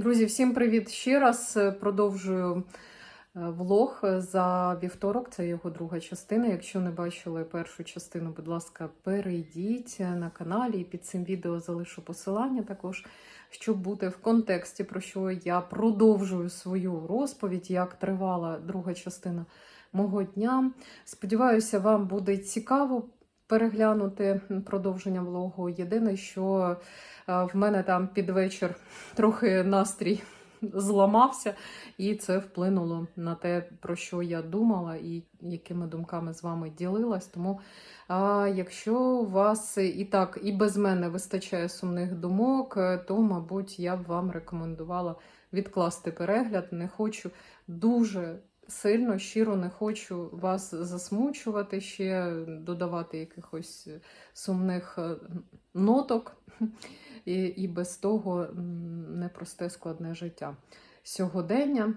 Друзі, всім привіт ще раз. Продовжую е, влог за вівторок. Це його друга частина. Якщо не бачили першу частину, будь ласка, перейдіть на каналі і під цим відео залишу посилання також, щоб бути в контексті, про що я продовжую свою розповідь, як тривала друга частина мого дня. Сподіваюся, вам буде цікаво переглянути продовження влогу. Єдине, що е, в мене там під вечір трохи настрій зламався, і це вплинуло на те, про що я думала і якими думками з вами ділилась. Тому, а, якщо у вас і так, і без мене вистачає сумних думок, е, то, мабуть, я б вам рекомендувала відкласти перегляд. Не хочу дуже. Сильно, щиро не хочу вас засмучувати, ще додавати якихось сумних е, ноток і, і без того непросте складне життя. Сьогодення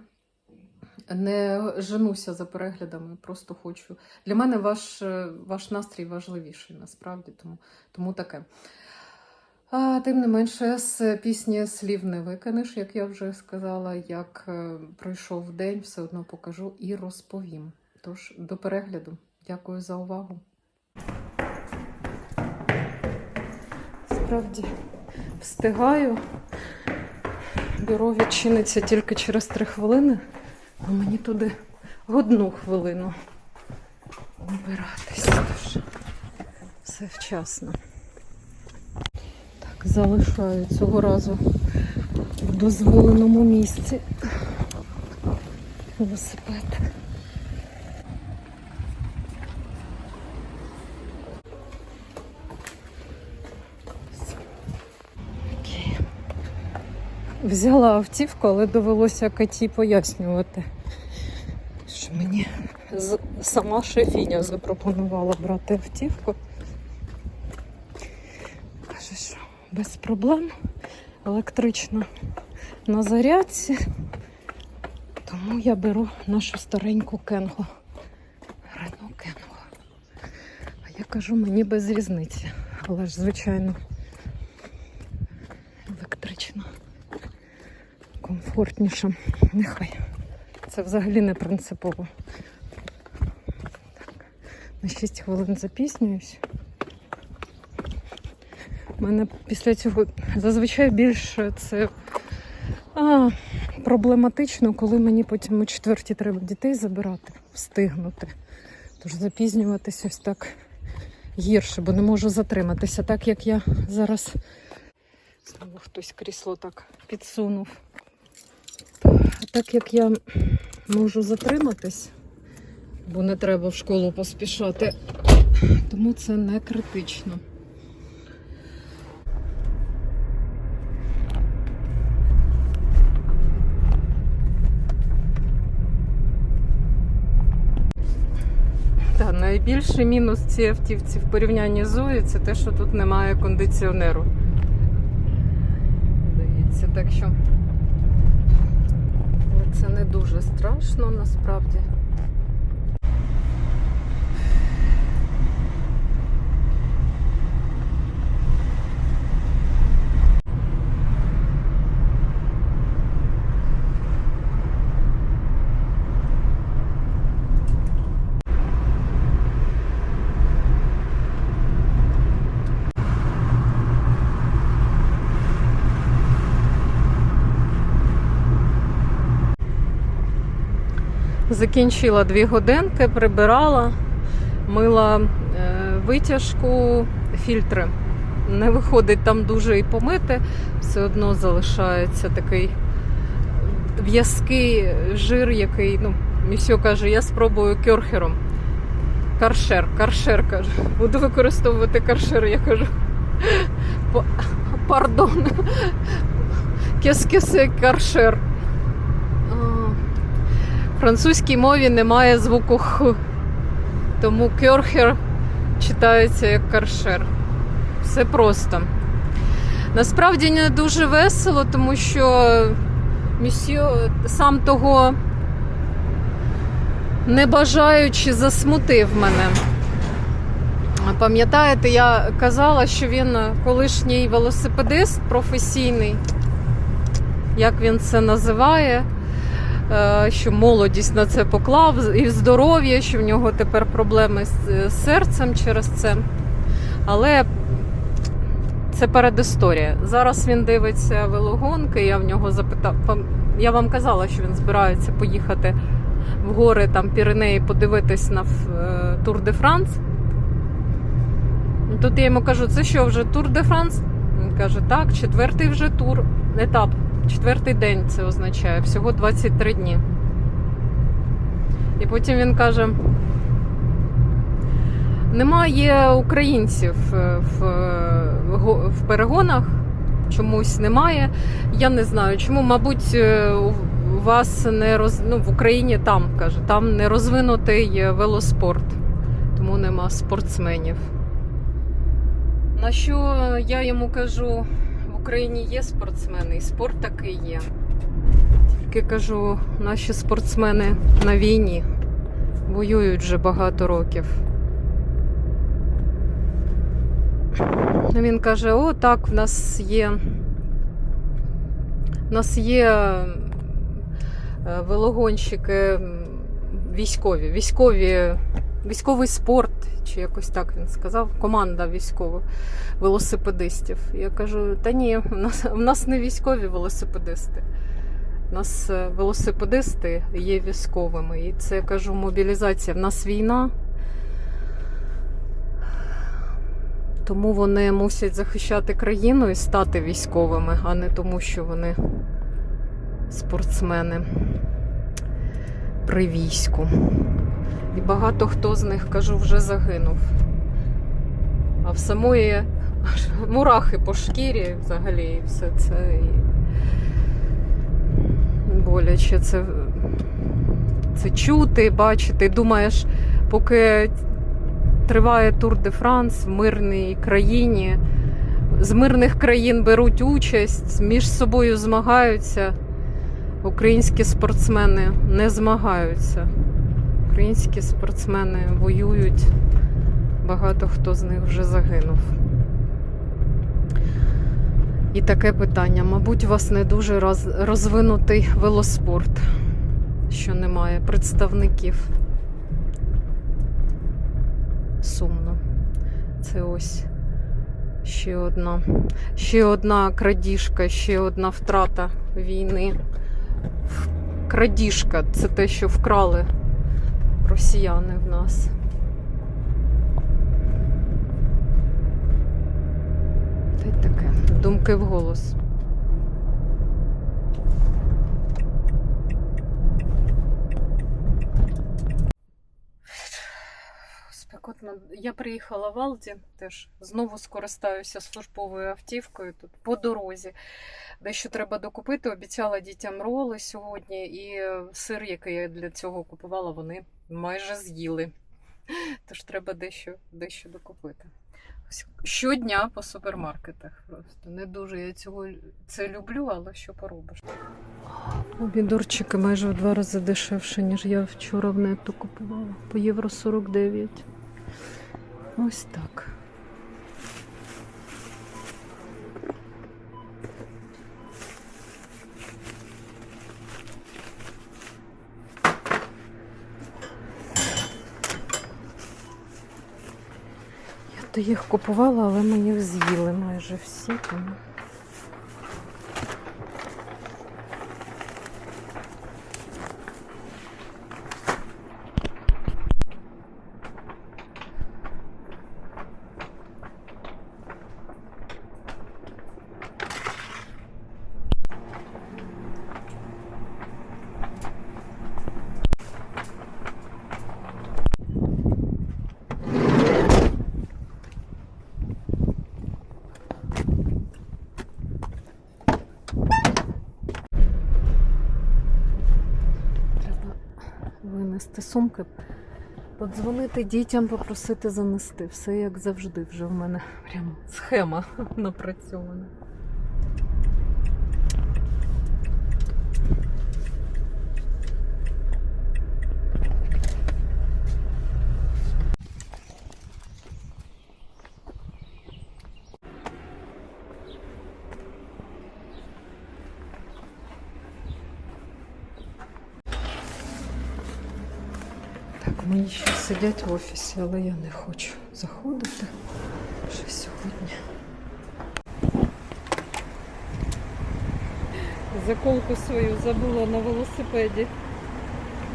не женуся за переглядами, просто хочу. Для мене ваш, е, ваш настрій важливіший насправді, тому, тому таке. А, тим не менше, з пісні слів не викинеш, як я вже сказала. Як е, пройшов день, все одно покажу і розповім. Тож до перегляду. Дякую за увагу. Справді встигаю. Бюро відчиниться тільки через три хвилини, а мені туди одну хвилину вбиратись. Все вчасно. Залишаю цього разу в дозволеному місці велосипед. Взяла автівку, але довелося Каті пояснювати, що мені сама шефіня запропонувала брати автівку. Каже, що без проблем електрична на зарядці. Тому я беру нашу стареньку Кенго. Рено Кенго. А я кажу, мені без різниці. Але ж, звичайно, електрична. Комфортніша. Нехай. Це взагалі не принципово. Так, на 6 хвилин запіснююсь. У мене після цього зазвичай більше це а, проблематично, коли мені потім у четвертій треба дітей забирати, встигнути. Тож запізнюватися ось так гірше, бо не можу затриматися, так як я зараз знову хтось крісло так підсунув. Так як я можу затриматись, бо не треба в школу поспішати, тому це не критично. Та найбільший мінус цієї автівці в порівнянні з Зої це те, що тут немає кондиціонеру. Дивіться, так що це не дуже страшно насправді. Закінчила дві годинки, прибирала, мила е, витяжку, фільтри. Не виходить там дуже і помити, все одно залишається такий в'язкий жир, який, ну, Місьо каже, я спробую кьорхером. Каршер, каршер каже. Буду використовувати каршер, я кажу. Пардон. Кес-кесе каршер. Французькій мові немає звуку Х. Тому кьорхер читається як каршер. Все просто. Насправді не дуже весело, тому що місьо сам того не бажаючи засмутив мене. Пам'ятаєте, я казала, що він колишній велосипедист професійний. як він це називає. Е, Що молодість на це поклав, і здоров'я, що в нього тепер проблеми з е, серцем через це. Але це передісторія. Зараз він дивиться велогонки. Я в нього запитав. Я вам казала, що він збирається поїхати в гори там Піренеї, подивитись на е, Тур де Франс. Тут я йому кажу, це що, вже Тур де Франс? Він каже, так, четвертий вже тур, етап, четвертий день це означає, всього 23 дні. І потім він каже: немає українців е, в, е, в перегонах, чомусь немає. Я не знаю, чому, мабуть, е, у вас не роз... ну, в Україні там каже, там не розвинутий велоспорт, тому нема спортсменів. На що я йому кажу, Україні є спортсмени, і спорт такий є. Тільки кажу, наші спортсмени на війні воюють вже багато років. Він каже: о, так, в нас є. В нас є е, велогонщики військові, військові, військовий спорт, чи якось так він сказав, команда військових велосипедистів. Я кажу: та ні, в нас, в нас не військові велосипедисти. У нас е, велосипедисти є військовими. І це я кажу мобілізація. В нас війна. Тому вони мусять захищати країну і стати військовими, а не тому, що вони спортсмени при війську. І багато хто з них, кажу, вже загинув. А в самої аж мурахи по шкірі взагалі і все це. І боляче це, це чути, бачити. Думаєш, поки триває Тур де Франс в мирній країні. З мирних країн беруть участь, між собою змагаються. Українські спортсмени не змагаються. Українські спортсмени воюють. Багато хто з них вже загинув. І таке питання. Мабуть, у вас не дуже розвинутий велоспорт, що немає представників сумно. Це ось ще одна, ще одна крадіжка, ще одна втрата війни. Крадіжка це те, що вкрали росіяни в нас. Та й таке. Думки вголос. Спекотно. Я приїхала в Алді, теж знову скористаюся службовою автівкою тут по дорозі. Дещо треба докупити. Обіцяла дітям роли сьогодні, і сир, який я для цього купувала, вони майже з'їли. Тож треба дещо, дещо докупити. Щодня по супермаркетах. Просто не дуже я цього це люблю, але що поробиш. Обідорчики майже в два рази дешевше, ніж я вчора в нету купувала. По євро 49. Ось так. Я то їх купувала, але їх з'їли майже всі. Тому... Треба винести сумки, подзвонити дітям, попросити занести. Все як завжди, вже в мене прям схема напрацьована. Мої ще сидять в офісі, але я не хочу заходити ще сьогодні. Заколку свою забула на велосипеді.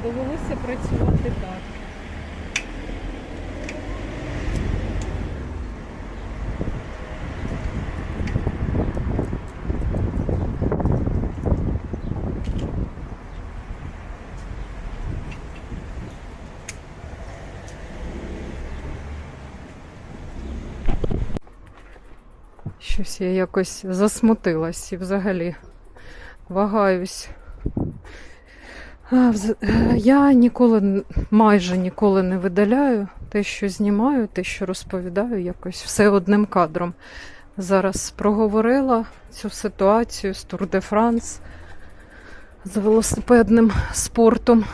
Довелося працювати так. Щось я якось засмутилась і взагалі вагаюсь. Я ніколи, майже ніколи не видаляю те, що знімаю, те, що розповідаю, якось все одним кадром. Зараз проговорила цю ситуацію з Тур де Франс, з велосипедним спортом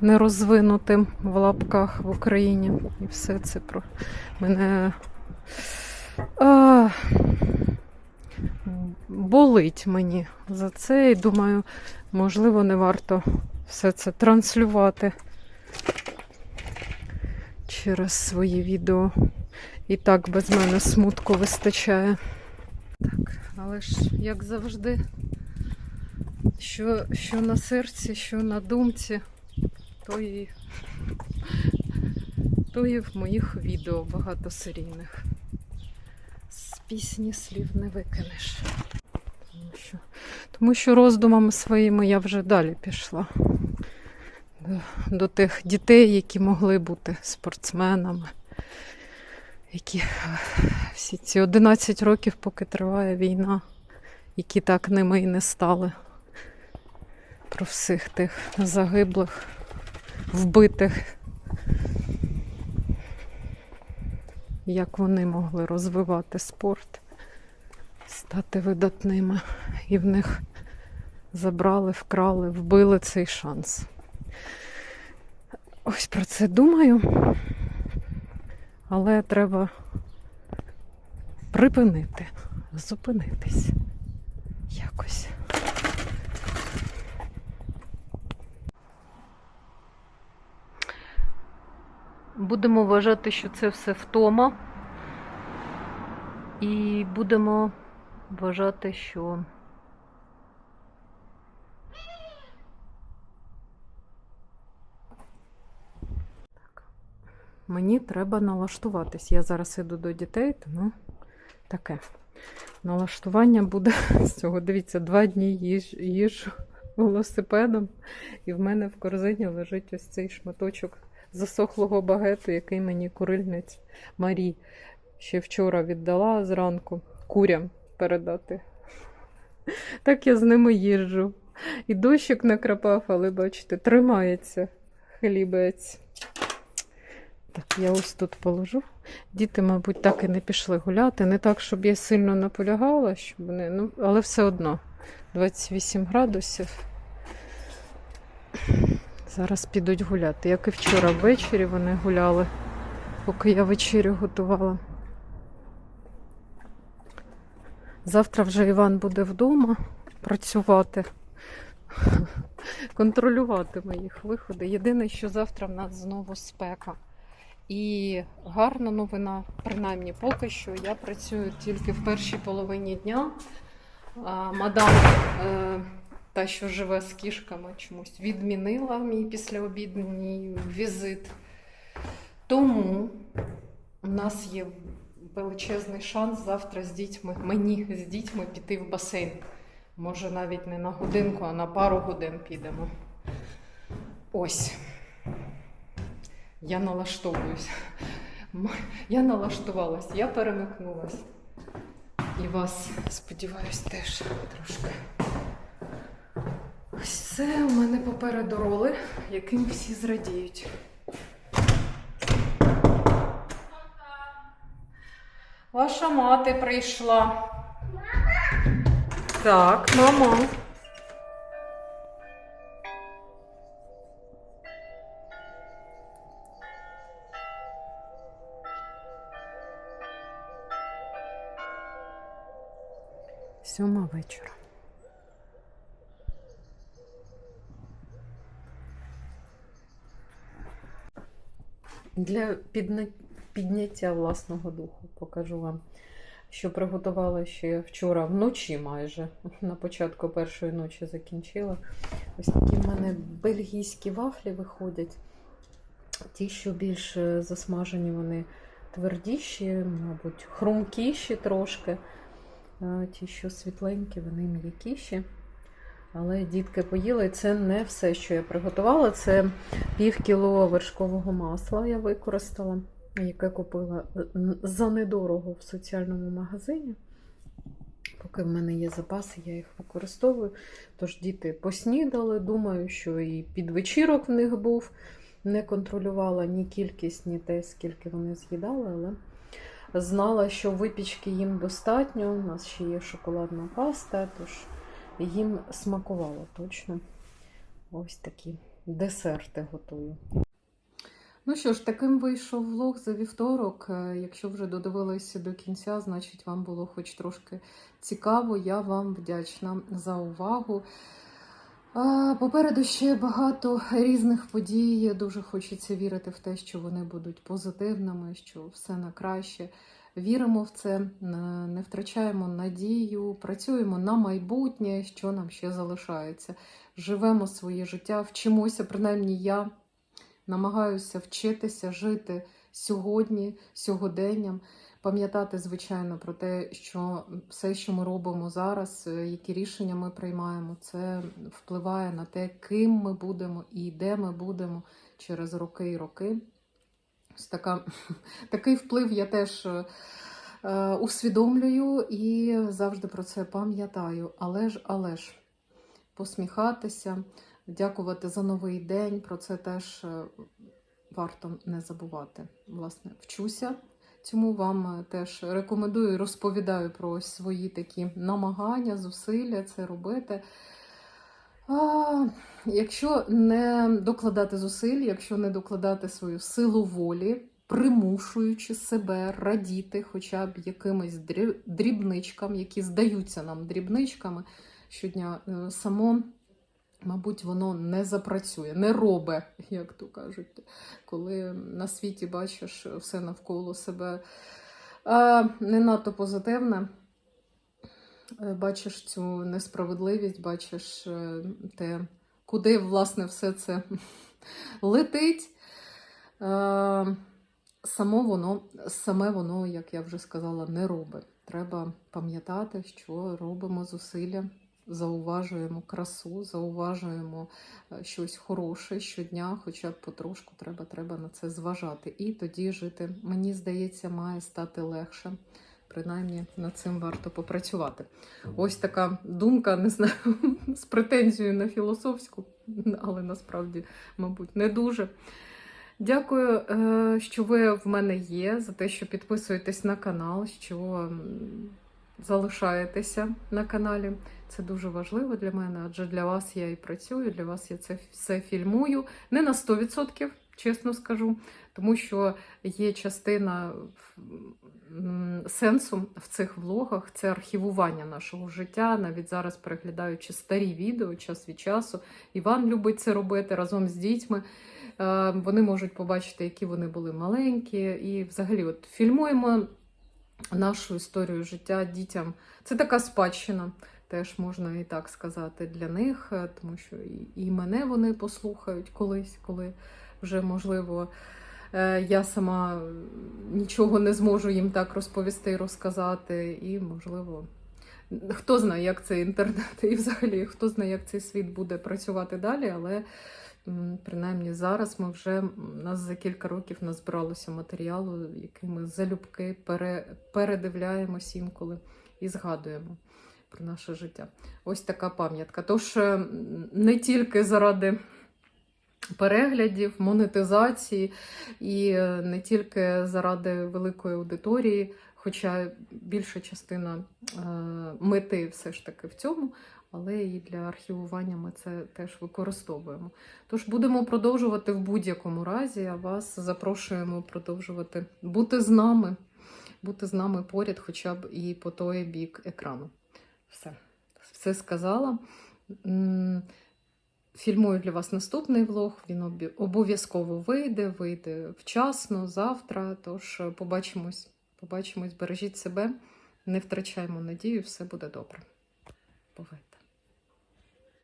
нерозвинутим в лапках в Україні. І все це про мене а, болить мені за це. І думаю, можливо, не варто все це транслювати через свої відео. І так без мене смутку вистачає. Так, але ж, як завжди, що, що на серці, що на думці, то і, то і в моїх відео багатосерійних. Пісні слів не викинеш. Тому що, тому що роздумами своїми я вже далі пішла. До, до тих дітей, які могли бути спортсменами, які всі ці 11 років, поки триває війна, які так ними і не стали. Про всіх тих загиблих, вбитих. Як вони могли розвивати спорт, стати видатними, і в них забрали, вкрали, вбили цей шанс. Ось про це думаю, але треба припинити, зупинитись якось. Будемо вважати, що це все втома. І будемо вважати, що мені треба налаштуватись. Я зараз іду до дітей, тому таке. Налаштування буде з цього. Дивіться, два дні їж, їжу велосипедом, і в мене в корзині лежить ось цей шматочок засохлого багету, який мені курильниць Марі ще вчора віддала зранку курям передати. Так я з ними їжджу. І дощик накрапав, але бачите, тримається хлібець. Так, я ось тут положу. Діти, мабуть, так і не пішли гуляти. Не так, щоб я сильно наполягала, щоб вони, ну, але все одно 28 градусів. Зараз підуть гуляти. Як і вчора ввечері вони гуляли, поки я вечерю готувала. Завтра вже Іван буде вдома працювати, контролювати моїх виходи. Єдине, що завтра в нас знову спека. І гарна новина, принаймні поки що, я працюю тільки в першій половині дня. А, Мадам, е, та, що живе з кішками, чомусь відмінила мій післяобідній візит. Тому у нас є величезний шанс завтра з дітьми, мені з дітьми піти в басейн. Може, навіть не на годинку, а на пару годин підемо. Ось. Я налаштовуюсь. Я налаштувалась, я перемикнулась. І вас, сподіваюсь, теж трошки. Ось це у мене попереду роли, яким всі зрадіють. Ваша мати прийшла. Так, мама. Сьома вечора. Для підняття власного духу покажу вам, що приготувала ще вчора вночі майже. На початку першої ночі закінчила. Ось такі в мене бельгійські вафлі виходять. Ті, що більш е, засмажені, вони твердіші, мабуть, хрумкіші трошки. Ті, що світленькі, вони м'якіші. Але дітки поїли. Це не все, що я приготувала. Це пів кіло вершкового масла я використала, яке купила е, за недорого в соціальному магазині. Поки в мене є запаси, я їх використовую. Тож діти поснідали. Думаю, що і підвечірок в них був. Не контролювала ні кількість, ні те, скільки вони з'їдали, але знала, що випічки їм достатньо. У нас ще є шоколадна паста, тож їм смакувало точно. Ось такі десерти готую. Ну що ж, таким вийшов влог за вівторок. Е, Якщо вже додивилися до кінця, значить вам було хоч трошки цікаво. Я вам вдячна за увагу. А, Попереду ще багато різних подій. Дуже хочеться вірити в те, що вони будуть позитивними, що все на краще. Віримо в це, не втрачаємо надію, працюємо на майбутнє, що нам ще залишається. Живемо своє життя, вчимося, принаймні я намагаюся вчитися жити сьогодні, сьогоденням, пам'ятати, звичайно, про те, що все, що ми робимо зараз, е, які рішення ми приймаємо, це впливає на те, ким ми будемо і де ми будемо через роки і роки. Така, такий вплив я теж е, е, усвідомлюю і завжди про це пам'ятаю. Але ж, але ж, посміхатися, дякувати за новий день. Про це теж е, варто не забувати. Власне, вчуся. Цьому вам е, теж рекомендую розповідаю про свої такі намагання, зусилля це робити. А, якщо не докладати зусиль, якщо не докладати свою силу волі, примушуючи себе радіти хоча б якимось дрі- дрібничкам, які здаються нам дрібничками щодня, е, само, мабуть, воно не запрацює, не робе, як то кажуть, коли на світі бачиш все навколо себе а, не надто позитивне. Е, Бачиш цю несправедливість, бачиш е, те, куди власне все це летить. Е, Само воно, саме воно, як я вже сказала, не робить. Треба пам'ятати, що робимо зусилля, зауважуємо красу, зауважуємо щось хороше щодня, хоча б потрошку треба, треба на це зважати. І тоді жити, мені здається, має стати легше. Принаймні над цим варто попрацювати. Ось така думка, не знаю, з претензією на філософську, але насправді, мабуть, не дуже. Дякую, е, що ви в мене є, за те, що підписуєтесь на канал, що залишаєтеся на каналі. Це дуже важливо для мене, адже для вас я і працюю, для вас я це все фільмую. Не на 100%, чесно скажу, тому що є частина сенсу в цих влогах це архівування нашого життя. Навіть зараз переглядаючи старі відео час від часу. Іван любить це робити разом з дітьми. Е, Вони можуть побачити, які вони були маленькі, і взагалі, от фільмуємо нашу історію життя дітям. Це така спадщина, теж можна і так сказати, для них, е, тому що і, і мене вони послухають колись, коли вже можливо. е, Я сама нічого не зможу їм так розповісти і розказати, і, можливо, хто знає, як цей інтернет, і взагалі хто знає, як цей світ буде працювати далі, але принаймні зараз ми вже нас за кілька років назбиралося матеріалу, який ми залюбки пере, передивляємось інколи і згадуємо про наше життя. Ось така пам'ятка. Тож не тільки заради переглядів, монетизації, і е, не тільки заради великої аудиторії, хоча більша частина е, мети все ж таки в цьому, але і для архівування ми це теж використовуємо. Тож будемо продовжувати в будь-якому разі, а вас запрошуємо продовжувати бути з нами, бути з нами поряд, хоча б і по той бік екрану. Все, все сказала. Фільмую для вас наступний влог. Він обов'язково вийде, вийде вчасно, завтра. Тож е, побачимось, побачимось, бережіть себе, не втрачаємо надію, все буде добре. Бувайте.